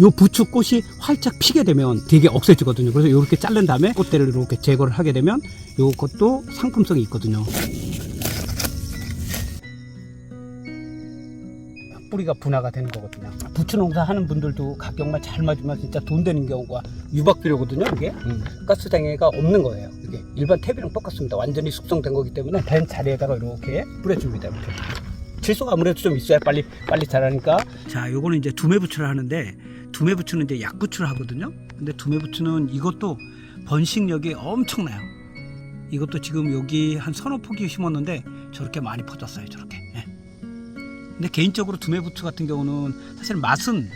요 부추 꽃이 활짝 피게 되면 되게 없어지거든요. 그래서 이렇게 자른 다음에 꽃대를 이렇게 제거를 하게 되면 요것도 상품성이 있거든요. 뿌리가 분화가 되는 거거든요. 부추 농사 하는 분들도 가격만 잘 맞으면 진짜 돈 되는 경우가 유박비료거든요. 이게 가스장애가 없는 거예요. 이게 일반 탭이랑 똑같습니다. 완전히 숙성된 거기 때문에 된 자리에다가 이렇게 뿌려줍니다. 이렇게. 질소가 아무래도 좀 있어야 빨리 빨리 자라니까. 자, 요거는 이제 두매 부추를 하는데 두매 부추는 이제 약 부추를 하거든요. 근데 두매 부추는 이것도 번식력이 엄청나요. 이것도 지금 여기 한 서너 포기 심었는데 저렇게 많이 퍼졌어요. 저렇게. 예. 근데 개인적으로 두매 부추 같은 경우는 사실 맛은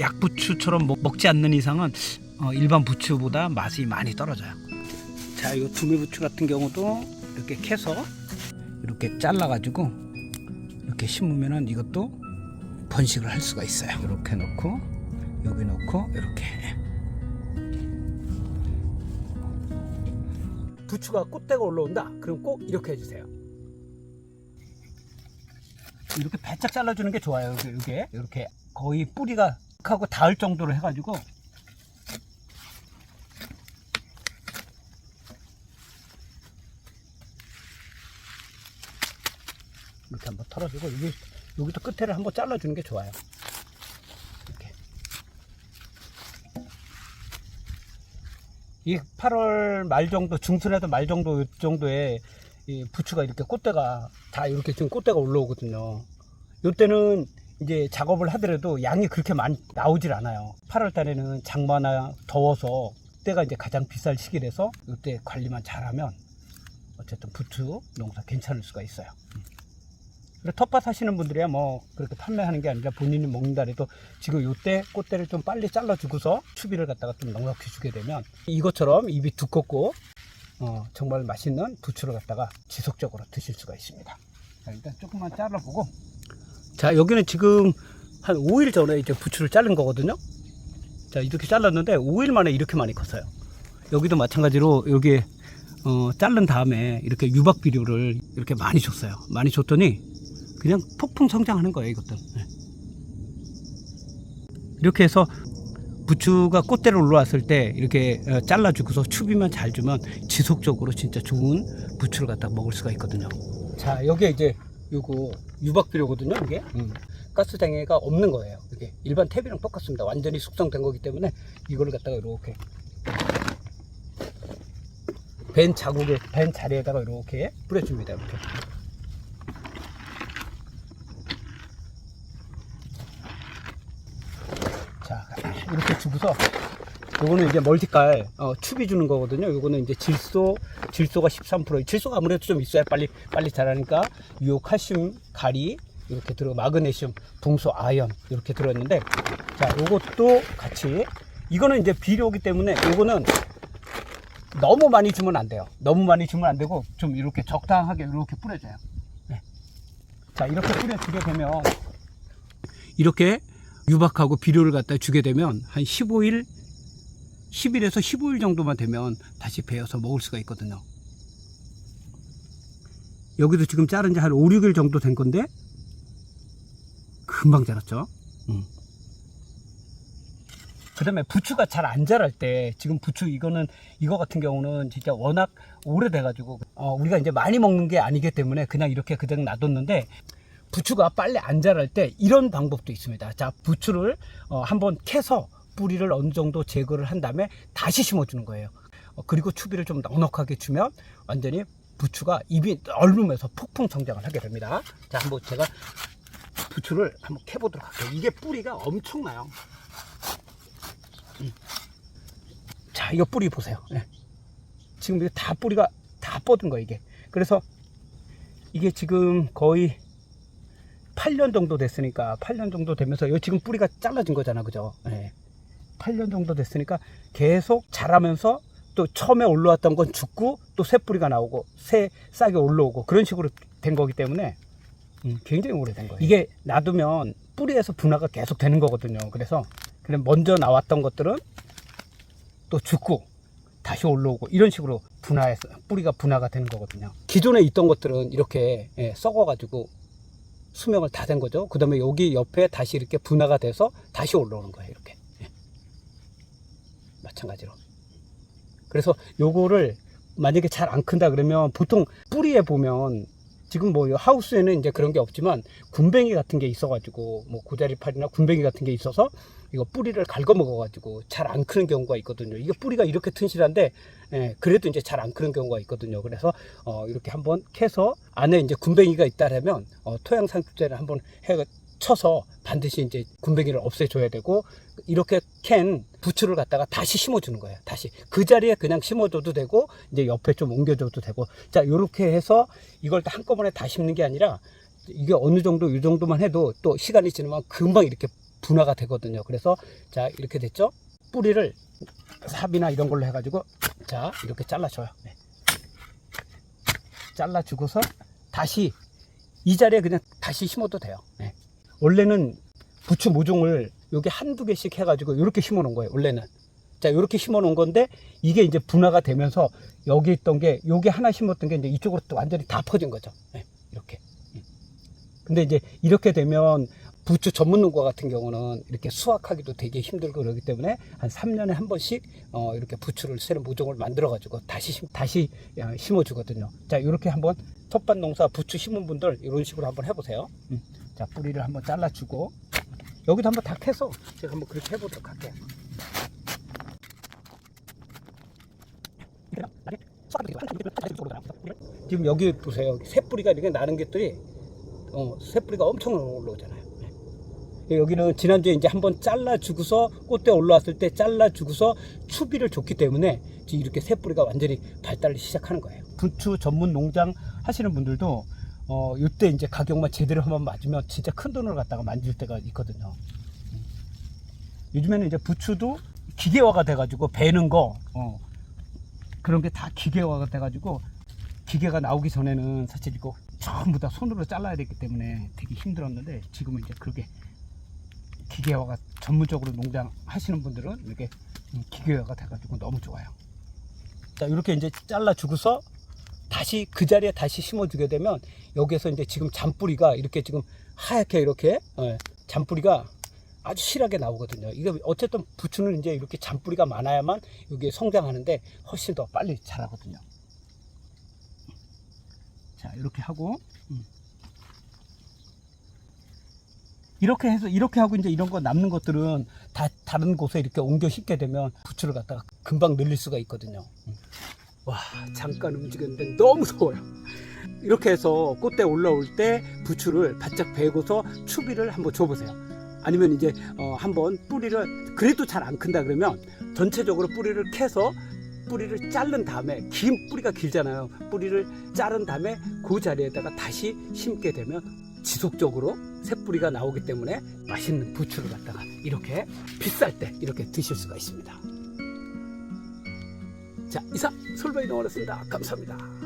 약 부추처럼 먹, 먹지 않는 이상은 어, 일반 부추보다 맛이 많이 떨어져요. 자, 이 두매 부추 같은 경우도 이렇게 캐서 이렇게 잘라가지고 이렇게 심으면은 이것도 번식을 할 수가 있어요. 이렇게 넣고 여기 넣고 이렇게. 부추가 꽃대가 올라온다. 그럼 꼭 이렇게 해주세요. 이렇게 바짝 잘라주는 게 좋아요. 이게, 이게 이렇게 거의 뿌리가 하고 닿을 정도로 해가지고 이렇게 한번 털어주고 여기 여기도 끝에를 한번 잘라주는 게 좋아요. 이렇게 이 8월 말 정도 중순에도 말 정도 요 정도에 이 부추가 이렇게 꽃대가 다 이렇게 지금 꽃대가 올라오거든요. 요때는 이제 작업을 하더라도 양이 그렇게 많이 나오질 않아요. 8월 달에는 장마나 더워서 때가 이제 가장 비쌀 시기라서 이때 관리만 잘하면 어쨌든 부추 농사 괜찮을 수가 있어요. 텃밭 하시는 분들이야 뭐 그렇게 판매하는 게 아니라 본인이 먹는다 해도 지금 요때 꽃대를 좀 빨리 잘라주고서 추비를 갖다가 좀 넉넉히 주게 되면 이것처럼 입이 두껍고 어, 정말 맛있는 부추를 갖다가 지속적으로 드실 수가 있습니다. 자, 일단 조금만 잘라보고. 자, 여기는 지금 한 5일 전에 이제 부추를 자른 거거든요. 자, 이렇게 잘랐는데 5일 만에 이렇게 많이 컸어요. 여기도 마찬가지로 여기 어, 자른 다음에 이렇게 유박 비료를 이렇게 많이 줬어요. 많이 줬더니 그냥 폭풍 성장하는 거예요, 이것도. 네. 이렇게 해서 부추가 꽃대로 올라왔을 때 이렇게 어, 잘라주고서 추비만 잘 주면 지속적으로 진짜 좋은 부추를 갖다 먹을 수가 있거든요. 자, 여기에 이제 요거 유박비료거든요, 이게. 가스장애가 없는 거예요. 이게 일반 탭이랑 똑같습니다. 완전히 숙성된 거기 때문에 이거를 갖다가 이렇게 벤 자국에 벤 자리에다가 이렇게 뿌려줍니다. 이렇게. 자, 이렇게 주고서 요거는 이제 멀티깔 어, 추비 주는 거거든요. 요거는 이제 질소 질소가 13% 질소가 아무래도 좀 있어야 빨리 빨리 자라니까 요 칼슘, 가리 이렇게 들어 마그네슘, 붕소, 아연 이렇게 들어있는데 자, 요것도 같이 이거는 이제 비료기 때문에 요거는 너무 많이 주면 안 돼요. 너무 많이 주면 안 되고 좀 이렇게 적당하게 이렇게 뿌려줘요. 네. 자, 이렇게 뿌려주게 되면 이렇게 유박하고 비료를 갖다 주게 되면 한 15일, 10일에서 15일 정도만 되면 다시 베어서 먹을 수가 있거든요. 여기도 지금 자른 지 한 5, 6일 정도 된 건데 금방 자랐죠. 그 다음에 부추가 잘 안 자랄 때 지금 부추 이거는 이거 같은 경우는 진짜 워낙 오래돼가지고 어, 우리가 이제 많이 먹는 게 아니기 때문에 그냥 이렇게 그냥 놔뒀는데 부추가 빨리 안 자랄 때 이런 방법도 있습니다. 자, 부추를 어, 한번 캐서 뿌리를 어느 정도 제거를 한 다음에 다시 심어주는 거예요. 어, 그리고 추비를 좀 넉넉하게 주면 완전히 부추가 입이 얼음에서 폭풍 성장을 하게 됩니다. 자, 한번 제가 부추를 한번 캐보도록 할게요. 이게 뿌리가 엄청나요. 음. 자, 이거 뿌리 보세요. 예. 지금 이게 다 뿌리가 다 뻗은 거예요, 이게. 그래서 이게 지금 거의 8년 정도 됐으니까 8년 정도 되면서 요 지금 뿌리가 잘라진 거잖아 그죠? 예. 8년 정도 됐으니까 계속 자라면서 또 처음에 올라왔던 건 죽고 또 새 뿌리가 나오고 새 싹이 올라오고 그런 식으로 된 거기 때문에 음, 굉장히 오래된 거예요. 이게 놔두면 뿌리에서 분화가 계속 되는 거거든요. 그래서 그냥 먼저 나왔던 것들은 또 죽고 다시 올라오고 이런 식으로 분화해서 뿌리가 분화가 되는 거거든요. 기존에 있던 것들은 이렇게 예, 썩어 가지고 수명을 다 된 거죠. 그 다음에 여기 옆에 다시 이렇게 분화가 돼서 다시 올라오는 거예요. 이렇게. 예. 마찬가지로. 그래서 요거를 만약에 잘 안 큰다 그러면 보통 뿌리에 보면 지금 뭐 하우스에는 이제 그런 게 없지만 군뱅이 같은 게 있어가지고 뭐 고자리팔이나 군뱅이 같은 게 있어서 이거 뿌리를 갉아먹어가지고 잘 안 크는 경우가 있거든요. 이게 뿌리가 이렇게 튼실한데 예, 그래도 이제 잘 안 크는 경우가 있거든요. 그래서 어, 이렇게 한번 캐서 안에 이제 군뱅이가 있다라면 어, 토양 상추제를 한번 해 쳐서 반드시 이제 군뱅이를 없애줘야 되고 이렇게 캔 부추를 갖다가 다시 심어주는 거예요. 다시 그 자리에 그냥 심어줘도 되고 이제 옆에 좀 옮겨줘도 되고 자 이렇게 해서 이걸 다 한꺼번에 다 심는 게 아니라 이게 어느 정도 이 정도만 해도 또 시간이 지나면 금방 이렇게 분화가 되거든요. 그래서 자 이렇게 됐죠? 뿌리를 삽이나 이런 걸로 해가지고 자 이렇게 잘라줘요. 네. 잘라주고서 다시 이 자리에 그냥 다시 심어도 돼요. 네. 원래는 부추 모종을 여기 한두 개씩 해가지고 이렇게 심어 놓은 거예요. 원래는. 자, 이렇게 심어 놓은 건데 이게 이제 분화가 되면서 여기 있던 게 여기 하나 심었던 게 이제 이쪽으로 또 완전히 다 퍼진 거죠. 네, 이렇게. 음. 근데 이제 이렇게 되면 부추 전문 농가 같은 경우는 이렇게 수확하기도 되게 힘들고 그러기 때문에 한 3년에 한 번씩 어, 이렇게 부추를 새로 모종을 만들어 가지고 다시 심, 다시 어, 심어 주거든요. 자, 이렇게 한번 텃밭 농사 부추 심은 분들 이런 식으로 한번 해 보세요. 음. 자, 뿌리를 한번 잘라 주고 여기도 한번 다 캐서 제가 한번 그렇게 해 보도록 할게요. 지금 여기 보세요. 새뿌리가 이렇게 나는 것들이 어, 새뿌리가 엄청 올라오잖아요. 네. 여기는 지난주에 이제 한번 잘라주고서 꽃대 올라왔을 때 잘라주고서 추비를 줬기 때문에 이렇게 새뿌리가 완전히 발달을 시작하는 거예요. 부추 전문 농장 하시는 분들도 어, 이때 이제 가격만 제대로 한번 맞으면 진짜 큰 돈을 갖다가 만질 때가 있거든요. 음. 요즘에는 이제 부추도 기계화가 돼가지고 베는 거, 어, 그런 게 다 기계화가 돼가지고 기계가 나오기 전에는 사실 이거 전부 다 손으로 잘라야 되기 때문에 되게 힘들었는데 지금은 이제 그게 기계화가 전문적으로 농장 하시는 분들은 이렇게 음, 기계화가 돼가지고 너무 좋아요. 자 이렇게 이제 잘라 주고서 다시 그 자리에 다시 심어주게 되면 여기에서 이제 지금 잔뿌리가 이렇게 지금 하얗게 이렇게 예, 잔뿌리가 아주 실하게 나오거든요. 이게 어쨌든 부추는 이제 이렇게 잔뿌리가 많아야만 여기에 성장하는데 훨씬 더 빨리 자라거든요. 자 이렇게 하고 음. 이렇게 해서 이렇게 하고 이제 이런 거 남는 것들은 다 다른 곳에 이렇게 옮겨 심게 되면 부추를 갖다가 금방 늘릴 수가 있거든요. 음. 와 잠깐 움직였는데 너무 더워요. 이렇게 해서 꽃대 올라올 때 부추를 바짝 베고서 추비를 한번 줘보세요. 아니면 이제 어, 한번 뿌리를 그래도 잘 안 큰다 그러면 전체적으로 뿌리를 캐서 뿌리를 자른 다음에 긴 뿌리가 길잖아요. 뿌리를 자른 다음에 그 자리에다가 다시 심게 되면 지속적으로 새 뿌리가 나오기 때문에 맛있는 부추를 갖다가 이렇게 비쌀 때 이렇게 드실 수가 있습니다. 자, 이상 솔바이 농원이었습니다. 감사합니다.